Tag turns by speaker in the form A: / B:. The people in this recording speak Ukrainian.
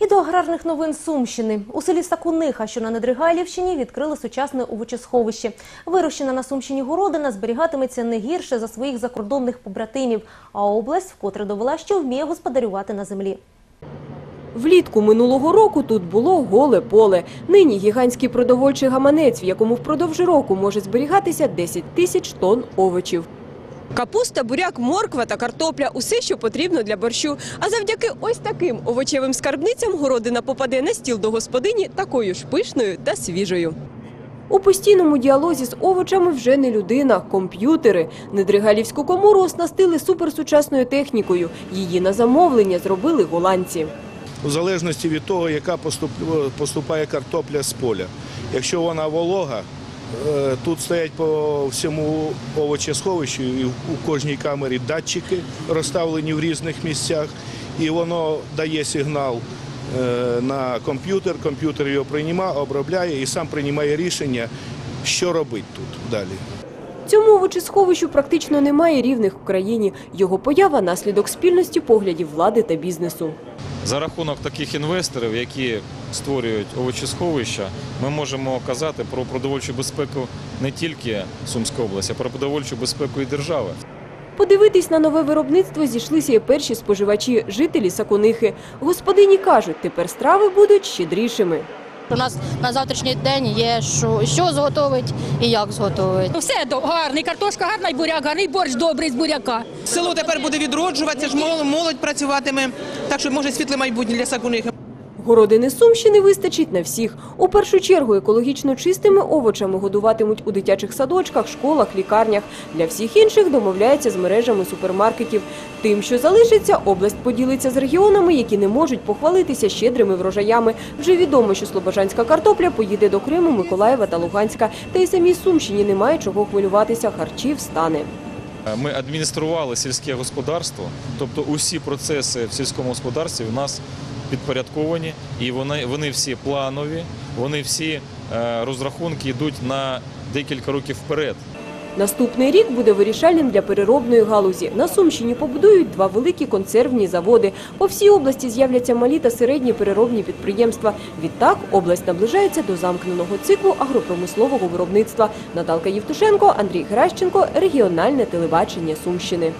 A: І до аграрних новин Сумщини. У селі Сакуниха, що на Недригайлівщині, відкрили сучасне овочесховище. Вирощена на Сумщині городина зберігатиметься не гірше за своїх закордонних побратимів, а область вкотре довела, що вміє господарювати на землі.
B: Влітку минулого року тут було голе поле. Нині гігантський продовольчий гаманець, в якому впродовж року може зберігатися 10 тисяч тонн овочів. Капуста, буряк, морква та картопля – усе, що потрібно для борщу. А завдяки ось таким овочевим скарбницям городина попаде на стіл до господині такою ж пишною та свіжою. У постійному діалозі з овочами вже не людина, комп'ютери. Недригалівську комору оснастили суперсучасною технікою. Її на замовлення зробили голландці.
C: у залежності від того, яка поступає картопля з поля. Якщо вона волога, тут стоять по всьому овочесховищу і у кожній камері датчики розставлені в різних місцях, і воно дає сигнал е, на комп'ютер, комп'ютер його приймає, обробляє і сам приймає рішення, що робити тут далі.
B: Цьому овочесховищу практично немає рівних в країні. Його поява – наслідок спільності поглядів влади та бізнесу.
D: За рахунок таких інвесторів, які створюють овочесховища, ми можемо казати про продовольчу безпеку не тільки Сумської області, а про продовольчу безпеку і держави.
B: Подивитись на нове виробництво зійшлися і перші споживачі – жителі Сакунихи. Господині кажуть, тепер страви будуть щедрішими.
E: У нас на завтрашній день є що, що зготовить і як зготовить.
F: Все до- гарний, картошка гарна і буряк гарний, і борщ добрий з буряка.
G: Село тепер буде відроджуватися, ж молодь працюватиме, так що може світле майбутнє для Сакунихи.
B: Городини Сумщини вистачить на всіх. У першу чергу екологічно чистими овочами годуватимуть у дитячих садочках, школах, лікарнях. Для всіх інших домовляються з мережами супермаркетів. Тим, що залишиться, область поділиться з регіонами, які не можуть похвалитися щедрими врожаями. Вже відомо, що слобожанська картопля поїде до Криму, Миколаєва та Луганська. Та й самій Сумщині немає чого хвилюватися, харчів стане.
D: Ми адміністрували сільське господарство, тобто усі процеси в сільському господарстві у нас підпорядковані, і вони, вони всі планові, вони всі е, розрахунки йдуть на декілька років вперед.
B: Наступний рік буде вирішальним для переробної галузі. На Сумщині побудують два великі консервні заводи. По всій області з'являться малі та середні переробні підприємства. Відтак область наближається до замкненого циклу агропромислового виробництва. Наталка Євтушенко, Андрій Геращенко, регіональне телебачення Сумщини.